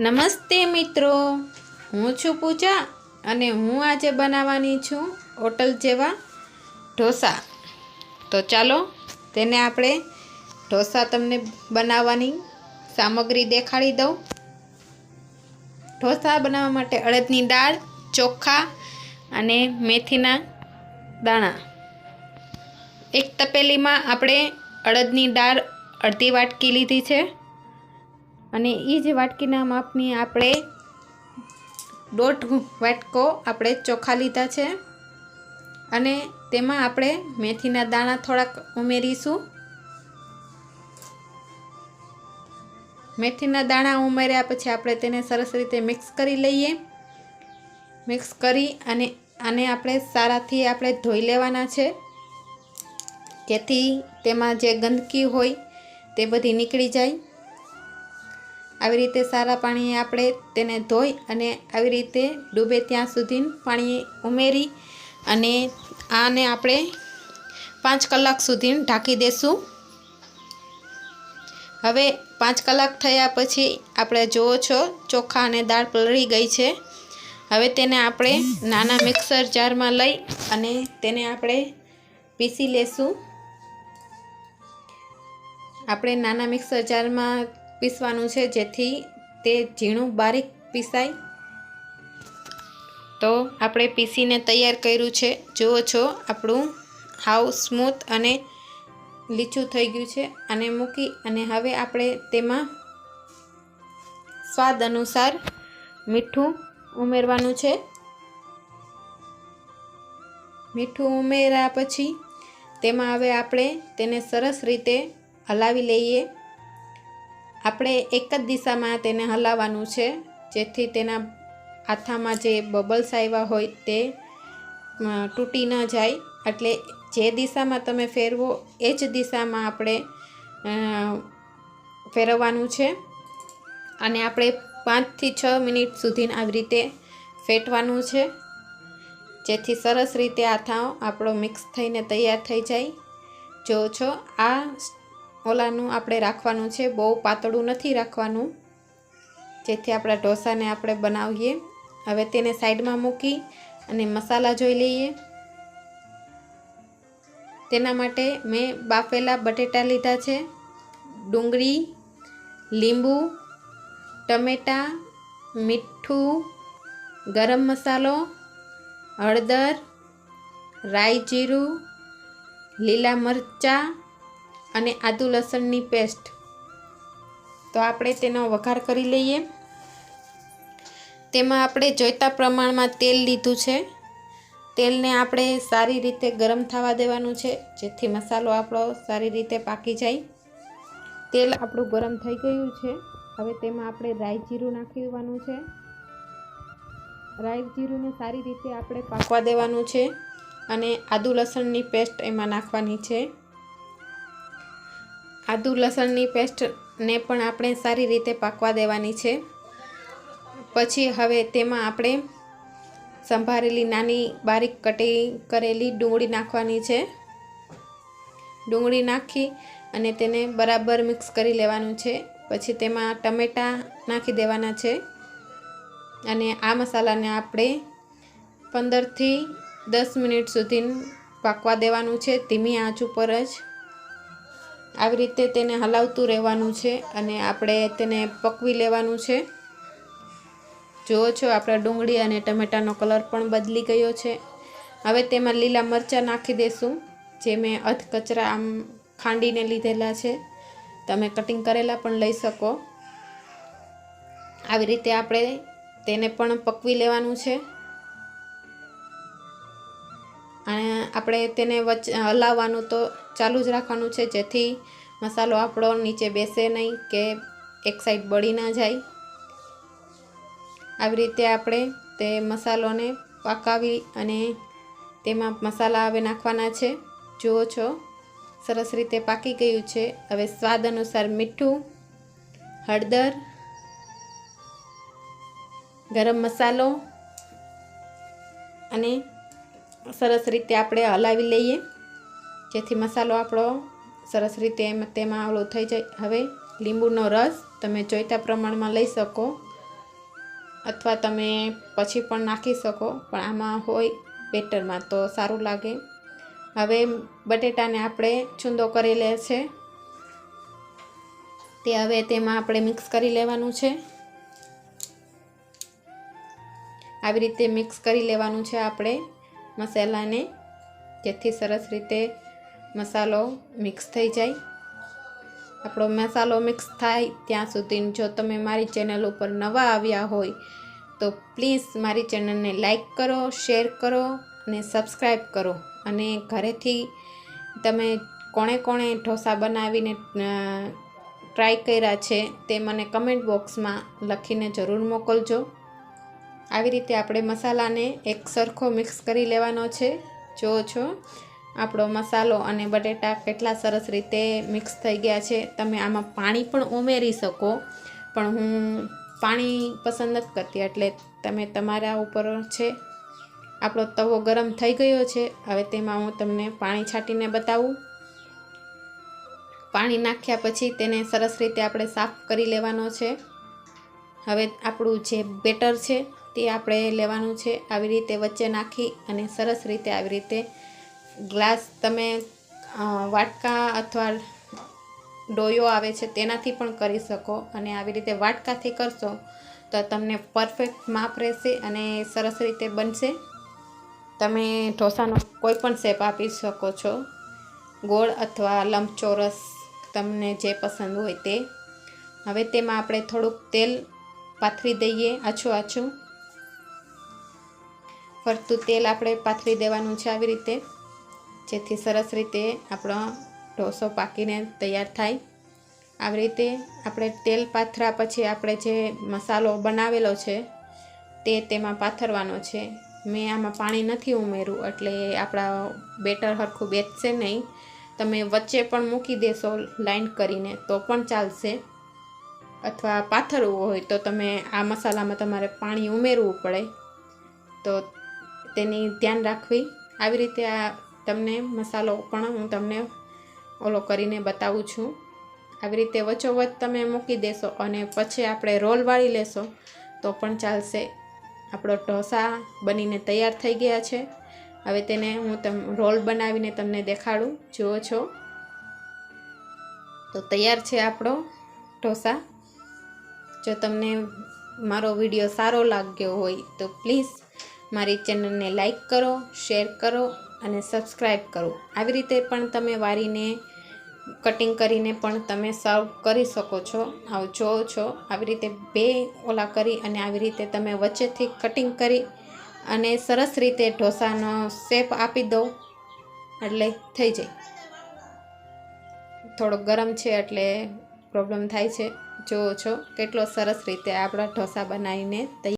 નમસ્તે મિત્રો. હું છું પૂજા અને હું આજે બનાવવાની છું હોટલ જેવા ઢોસા. તો ચાલો તેને આપણે ઢોસા તમને બનાવવાની સામગ્રી દેખાડી દઉં. ઢોસા બનાવવા માટે અડદની દાળ, ચોખા અને મેથીના દાણા. એક તપેલીમાં આપણે અડદની દાળ અડધી વાટકી લીધી છે. અને એ જ વાટકીના માપની આપણે દોઢ વાટકો આપણે ચોખા લીધા છે. અને તેમાં આપણે મેથીના દાણા થોડાક ઉમેરીશું. મેથીના દાણા ઉમેર્યા પછી આપણે તેને સરસ રીતે મિક્સ કરી લઈએ. મિક્સ કરી અને આને આપણે સારાથી આપણે ધોઈ લેવાના છે. જેથી તેમાં જે ગંદકી હોય તે બધી નીકળી જાય. આવી રીતે સારા પાણીએ આપણે તેને ધોઈ અને આવી રીતે ડૂબે ત્યાં સુધી પાણી ઉમેરી અને આને આપણે પાંચ કલાક સુધી ઢાંકી દેશું. હવે પાંચ કલાક થયા પછી આપણે જુઓ છો, ચોખા અને દાળ પલળી ગઈ છે. હવે તેને આપણે નાના મિક્સર જારમાં લઈ અને તેને આપણે પીસી લેશું. આપણે નાના મિક્સર જારમાં પીસવાનું છે જેથી તે ઝીણું બારીક પીસાય. તો આપણે પીસીને તૈયાર કર્યું છે. જુઓ છો, આપણું હાવ સ્મૂથ અને લીચું થઈ ગયું છે અને મૂકી અને હવે આપણે તેમાં સ્વાદ અનુસાર મીઠું ઉમેરવાનું છે. મીઠું ઉમેર્યા પછી તેમાં હવે આપણે તેને સરસ રીતે હલાવી લઈએ. આપણે એક જ દિશામાં તેને હલાવવાનું છે. જેથી તેના આથામાં જે બબલ્સ આવ્યા હોય તે તૂટી ન જાય. એટલે જે દિશામાં તમે ફેરવો, એ જ દિશામાં આપણે ફેરવવાનું છે. અને આપણે પાંચથી છ મિનિટ સુધી આવી રીતે ફેટવાનું છે. જેથી સરસ રીતે આથાઓ આપણો મિક્સ થઈને તૈયાર થઈ જાય. જો છો, આ ઓલાનું આપણે રાખવાનું છે. બહુ પાતળું નથી રાખવાનું. જેથી આપણા ઢોસાને આપણે બનાવીએ. હવે તેને સાઈડમાં મૂકી અને મસાલા જોઈ લઈએ. તેના માટે મેં બાફેલા બટેટા લીધા છે. ડુંગળી, લીંબુ, ટમેટાં, મીઠું, ગરમ મસાલો, હળદર, રાઈ જીરું, લીલા મરચાં અને આદુ લસણની પેસ્ટ. તો આપણે તેનો વઘાર કરી લઈએ. તેમાં આપણે જોઈતા પ્રમાણમાં તેલ લીધું છે. તેલને આપણે સારી રીતે ગરમ થવા દેવાનું છે, જેથી મસાલો આપણો સારી રીતે પાકી જાય. તેલ આપણું ગરમ થઈ ગયું છે. હવે તેમાં આપણે રાઈ જીરું નાખી દેવાનું છે. રાઈ જીરુંને સારી રીતે આપણે પાકવા દેવાનું છે અને આદુ લસણની પેસ્ટ એમાં નાખવાની છે. આદુ લસણની પેસ્ટને પણ આપણે સારી રીતે પાકવા દેવાની છે. પછી હવે તેમાં આપણે સંભારેલી નાની બારીક કટી કરેલી ડુંગળી નાખવાની છે. ડુંગળી નાખી અને તેને બરાબર મિક્સ કરી લેવાનું છે. પછી તેમાં ટમેટાં નાખી દેવાના છે. અને આ મસાલાને આપણે પંદરથી દસ મિનિટ સુધી પાકવા દેવાનું છે ધીમી આંચ ઉપર જ. આવી રીતે તેને હલાવતું રહેવાનું છે અને આપણે તેને પકવી લેવાનું છે. જુઓ છો, આપણા ડુંગળી અને ટમેટાનો કલર પણ બદલી ગયો છે. હવે તેમાં લીલા મરચાં નાખી દઈશું જે મેં અધ કચરા આમ ખાંડીને લીધેલા છે. તમે કટિંગ કરેલા પણ લઈ શકો. આવી રીતે આપણે તેને પણ પકવી લેવાનું છે. અને આપણે તેને વચ્ચે હલાવવાનું તો ચાલુ જ રાખવાનું છે, જેથી મસાલો આપણો નીચે બેસે નહીં કે એક સાઈડ બળી ના જાય. આવી રીતે આપણે તે મસાલોને પકાવી અને તેમાં મસાલા હવે નાખવાના છે. જુઓ છો, સરસ રીતે પાકી ગયું છે. હવે સ્વાદ અનુસાર મીઠું, હળદર, ગરમ મસાલો અને સરસ રીતે આપણે હલાવી લઈએ. જેથી મસાલો આપણો સરસ રીતે તેમાં આવડો થઈ જાય. હવે લીંબુનો રસ તમે જોઈતા પ્રમાણમાં લઈ શકો. અથવા તમે પછી પણ નાખી શકો, પણ આમાં હોય બેટરમાં તો સારું લાગે. હવે બટેટાને આપણે છૂંદો કરી લે છે. તે હવે તેમાં આપણે મિક્સ કરી લેવાનું છે. આવી રીતે મિક્સ કરી લેવાનું છે આપણે મસાલાને, જેથી સરસ રીતે મસાલો મિક્સ થઈ જાય. આપણો મસાલો મિક્સ થાય ત્યાં સુધી જો તમે મારી ચેનલ ઉપર નવા આવ્યા હોય, તો પ્લીઝ મારી ચેનલને લાઈક કરો, શેર કરો અને સબસ્ક્રાઈબ કરો. અને ઘરેથી તમે કોણે કોણે ઢોસા બનાવીને ટ્રાય કર્યા છે તે મને કમેન્ટ બોક્સમાં લખીને જરૂર મોકલજો. આવી રીતે આપણે મસાલાને એક સરખો મિક્સ કરી લેવાનો છે. જુઓ છો. આપણો મસાલો અને બટેટા કેટલા સરસ રીતે મિક્સ થઈ ગયા છે. તમે આમાં પાણી પણ ઉમેરી શકો, પણ હું પાણી પસંદ નથી કરતી. એટલે તમે તમારા ઉપર છે, આપણો તવો ગરમ થઈ ગયો છે. હવે તેમાં હું તમને પાણી છાંટીને બતાવું. પાણી નાખ્યા પછી તેને સરસ રીતે આપણે સાફ કરી લેવાનો છે. હવે આપણું જે બેટર છે તે આપણે લેવાનું છે. આવી રીતે વચ્ચે નાખી અને સરસ રીતે આવી રીતે ગ્લાસ તમે વાટકા અથવા ડોયો આવે છે તેનાથી પણ કરી શકો અને આવી રીતે વાટકાથી કરશો તો તમને પરફેક્ટ માપ રહેશે અને સરસ રીતે બનશે. તમે ઢોસાનો કોઈ પણ શેપ આપી શકો છો. ગોળ અથવા લંબચોરસ તમને જે પસંદ હોય તે. હવે તેમાં આપણે થોડુંક તેલ પાથરી દઈએ આછું આછું. ફરતું તેલ આપણે પાથરી દેવાનું છે આવી રીતે. જેથી સરસ રીતે આપણો ઢોસો પાકીને તૈયાર થાય. આવી રીતે આપણે તેલ પાથરા પછી આપણે જે મસાલો બનાવેલો છે, તે તેમાં પાથરવાનો છે. મેં આમાં પાણી નથી ઉમેર્યું, એટલે આપણા બેટર સરખું બેસશે નહીં. તમે વચ્ચે પણ મૂકી દેશો લાઈન કરીને, તો પણ ચાલશે. અથવા પાથરવું હોય તો તમે આ મસાલામાં તમારે પાણી ઉમેરવું પડે. તો તેની ધ્યાન રાખવી. આવી રીતે આ તમને મસાલો પણ હું તમને ઓલો કરીને બતાવું છું. આવી રીતે વચ્ચોવચ્ચ તમે મૂકી દેશો અને પછી આપણે રોલ વાળી લેશો તો પણ ચાલશે. આપણો ઢોસા બનીને તૈયાર થઈ ગયા છે. હવે તેને હું તમ, રોલ બનાવીને તમને દેખાડું. જુઓ છો. તો તૈયાર છે આપણો ઢોસા. જો તમને મારો વીડિયો સારો લાગ્યો હોય તો પ્લીઝ મારી ચેનલને લાઈક કરો, શેર કરો અને સબસ્ક્રાઈબ કરો. આવી રીતે પણ તમે વારીને કટિંગ કરીને પણ તમે સર્વ કરી શકો છો. આવ જો છો. આવી રીતે બે ઓલા કરી અને આવી રીતે તમે વચ્ચેથી કટિંગ કરી અને સરસ રીતે ઢોસાનો શેપ આપી દો. એટલે થઈ જાય. થોડો ગરમ છે એટલે પ્રોબ્લેમ થાય છે. જોવો છો. કેટલો સરસ રીતે આપણા ઢોસા બનાવીને તૈયાર